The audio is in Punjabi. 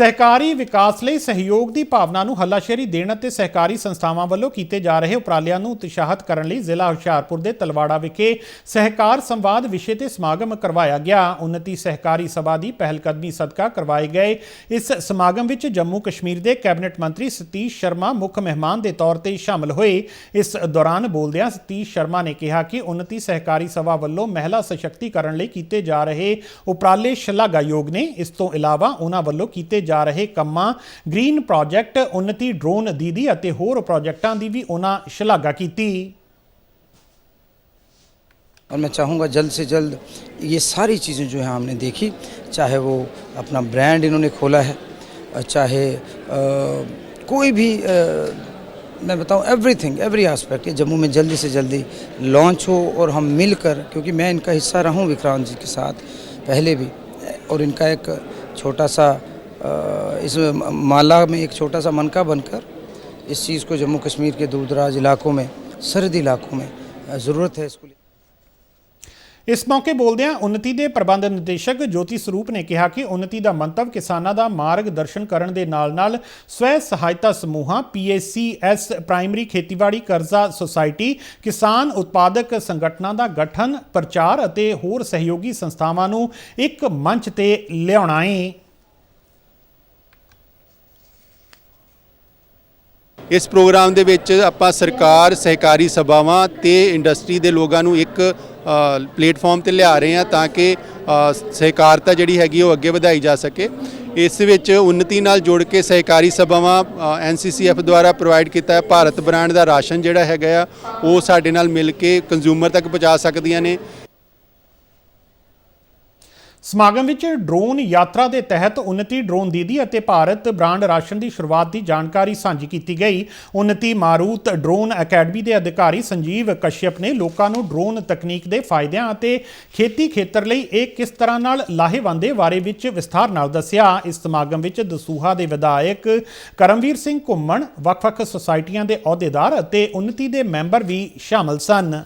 ਸਹਿਕਾਰੀ ਵਿਕਾਸ ਲਈ ਸਹਿਯੋਗ ਦੀ ਭਾਵਨਾ ਨੂੰ ਹੱਲਾਸ਼ੇਰੀ ਦੇਣ ਅਤੇ ਸਹਿਕਾਰੀ ਸੰਸਥਾਵਾਂ ਵੱਲੋਂ ਕੀਤੇ ਜਾ ਰਹੇ ਉਪਰਾਲਿਆਂ ਨੂੰ ਉਤਸ਼ਾਹਿਤ ਕਰਨ ਲਈ ਜ਼ਿਲ੍ਹਾ ਹੁਸ਼ਿਆਰਪੁਰ ਦੇ ਤਲਵਾੜਾ ਵਿਖੇ ਸਹਿਕਾਰ ਸੰਵਾਦ ਵਿਸ਼ੇ ਤੇ ਸਮਾਗਮ ਕਰਵਾਇਆ ਗਿਆ। ਉન્નਤੀ ਸਹਿਕਾਰੀ ਸਭਾ ਦੀ ਪਹਿਲਕਦਮੀ ਸਦਕਾ ਕਰਵਾਏ ਗਏ। ਇਸ ਸਮਾਗਮ ਵਿੱਚ ਜੰਮੂ ਕਸ਼ਮੀਰ ਦੇ ਕੈਬਨਿਟ ਮੰਤਰੀ ਸਤੀਸ਼ ਸ਼ਰਮਾ, ਮੁੱਖ ਮਹਿਮਾਨ ਦੇ ਤੌਰ ਤੇ ਸ਼ਾਮਲ ਹੋਏ। ਇਸ ਦੌਰਾਨ ਬੋਲਦਿਆਂ ਸਤੀਸ਼ ਸ਼ਰਮਾ ਨੇ ਕਿਹਾ ਕਿ ਉન્નਤੀ ਸਹਿਕਾਰੀ ਸਭਾ ਵੱਲੋਂ ਮਹਿਲਾ ਸਸ਼ਕਤੀਕਰਨ ਲਈ ਕੀਤੇ ਜਾ ਰਹੇ ਉਪਰਾਲੇ ਸ਼ਲਾਘਾਯੋਗ ਨੇ। ਇਸ ਤੋਂ ਇਲਾਵਾ ਉਹਨਾਂ ਵੱਲੋਂ ਕੀਤੇ ਜਾ ਰਹੇ ਕੰਮਾਂ ਗ੍ਰੀਨ ਪ੍ਰੋਜੈਕਟ ਉન્નਤੀ ਡਰੋਨ ਦੀਦੀ ਅਤੇ ਹੋਰ ਪ੍ਰੋਜੈਕਟਾਂ ਦੀ ਵੀ ਉਹਨਾਂ ਸ਼ਲਾਘਾ ਕੀਤੀ और मैं चाहूँगा जल्द से जल्द ये सारी चीज़ें जो है हमने देखी चाहे वो अपना ब्रांड इन्होंने खोला है चाहे आ, कोई भी आ, मैं बताऊं एवरीथिंग एवरी एस्पेक्ट ये जम्मू में जल्दी से जल्दी लॉन्च हो और हम मिलकर क्योंकि मैं इनका हिस्सा रहा हूँ विक्रांत जी के साथ पहले भी और इनका एक छोटा सा इस माला में एक छोटा सा मनका बनकर इस चीज़ को जम्मू कश्मीर के दूर दराज इलाकों में ਸਰਦੀ ਇਲਾਕੋਂ ਮੇ ਜ਼ਰੂਰਤ ਹੈ ਇਸ ਕੋ ਇਸ ਮੌਕੇ ਬੋਲਦਿਆਂ ਉਨਤੀ ਦੇ ਪ੍ਰਬੰਧ ਨਿਰਦੇਸ਼ਕ ਜੋਤੀ ਸਰੂਪ ਨੇ ਕਿਹਾ ਕਿ ਉਨਤੀ ਦਾ ਮੰਤਵ ਕਿਸਾਨਾਂ ਦਾ ਮਾਰਗਦਰਸ਼ਨ ਕਰਨ ਦੇ ਨਾਲ-ਨਾਲ ਸਵੈ ਸਹਾਇਤਾ ਸਮੂਹਾਂ ਪੀਐਸਸੀਐਸ ਪ੍ਰਾਇਮਰੀ ਖੇਤੀਬਾੜੀ ਕਰਜ਼ਾ ਸੁਸਾਇਟੀ ਕਿਸਾਨ ਉਤਪਾਦਕ ਸੰਗਠਨਾਂ ਦਾ ਗਠਨ ਪ੍ਰਚਾਰ ਅਤੇ ਹੋਰ ਸਹਿਯੋਗੀ ਸੰਸਥਾਵਾਂ ਨੂੰ ਇੱਕ ਮੰਚ ਤੇ ਲਿਆਉਣਾ ਹੈ ਇਸ ਪ੍ਰੋਗਰਾਮ ਦੇ ਵਿੱਚ ਆਪਾਂ ਸਰਕਾਰ, ਸਹਿਕਾਰੀ ਸਭਾਵਾਂ ਤੇ ਇੰਡਸਟਰੀ ਦੇ ਲੋਕਾਂ ਨੂੰ ਇੱਕ ਪਲੇਟਫਾਰਮ ਤੇ ਲਿਆ ਰਹੇ ਹਾਂ ਤਾਂ ਕਿ ਸਹਿਕਾਰਤਾ ਜਿਹੜੀ ਹੈਗੀ ਉਹ ਅੱਗੇ ਵਧਾਈ ਜਾ ਸਕੇ। ਇਸ ਵਿੱਚ ਉન્નਤੀ ਨਾਲ ਜੋੜ ਕੇ ਸਹਿਕਾਰੀ ਸਭਾਵਾਂ ਐਨਸੀਸੀਐਫ ਦੁਆਰਾ ਪ੍ਰੋਵਾਈਡ ਕੀਤਾ ਹੈ। ਭਾਰਤ ਬ੍ਰਾਂਡ ਦਾ ਰਾਸ਼ਨ ਜਿਹੜਾ ਹੈਗਾ ਆ, ਉਹ ਸਾਡੇ ਨਾਲ ਮਿਲ ਕੇ ਕੰਜ਼ਿਊਮਰ ਤੱਕ ਪਹੁੰਚਾ ਸਕਦੀਆਂ ਨੇ। ਸਮਾਗਮ ਵਿੱਚ ਡਰੋਨ ਯਾਤਰਾ ਦੇ ਤਹਿਤ ਉਨਤੀ ਡਰੋਨ ਦੀਦੀ ਅਤੇ ਭਾਰਤ ਬ੍ਰਾਂਡ ਰਾਸ਼ਨ ਦੀ ਸ਼ੁਰੂਆਤ ਦੀ ਜਾਣਕਾਰੀ ਸਾਂਝੀ ਕੀਤੀ ਗਈ। ਉਨਤੀ ਮਾਰੂਤ ਡਰੋਨ ਅਕੈਡਮੀ ਦੇ ਅਧਿਕਾਰੀ ਸੰਜੀਵ ਕਸ਼ਯਪ ਨੇ ਲੋਕਾਂ ਨੂੰ ਡਰੋਨ ਤਕਨੀਕ ਦੇ ਫਾਇਦਿਆਂ ਅਤੇ ਖੇਤੀ ਖੇਤਰ ਲਈ ਇਹ ਕਿਸ ਤਰ੍ਹਾਂ ਨਾਲ ਲਾਹੇਵੰਦ ਦੇ ਬਾਰੇ ਵਿੱਚ ਵਿਸਥਾਰ ਨਾਲ ਦੱਸਿਆ। ਇਸ ਸਮਾਗਮ ਵਿੱਚ ਦਸੂਹਾ ਦੇ ਵਿਧਾਇਕ ਕਰਮਵੀਰ ਸਿੰਘ ਘੁੰਮਣ, ਵੱਖ-ਵੱਖ ਸੁਸਾਇਟੀਆਂ ਦੇ ਅਹੁਦੇਦਾਰ ਅਤੇ ਉਨਤੀ ਦੇ ਮੈਂਬਰ ਵੀ ਸ਼ਾਮਲ ਸਨ।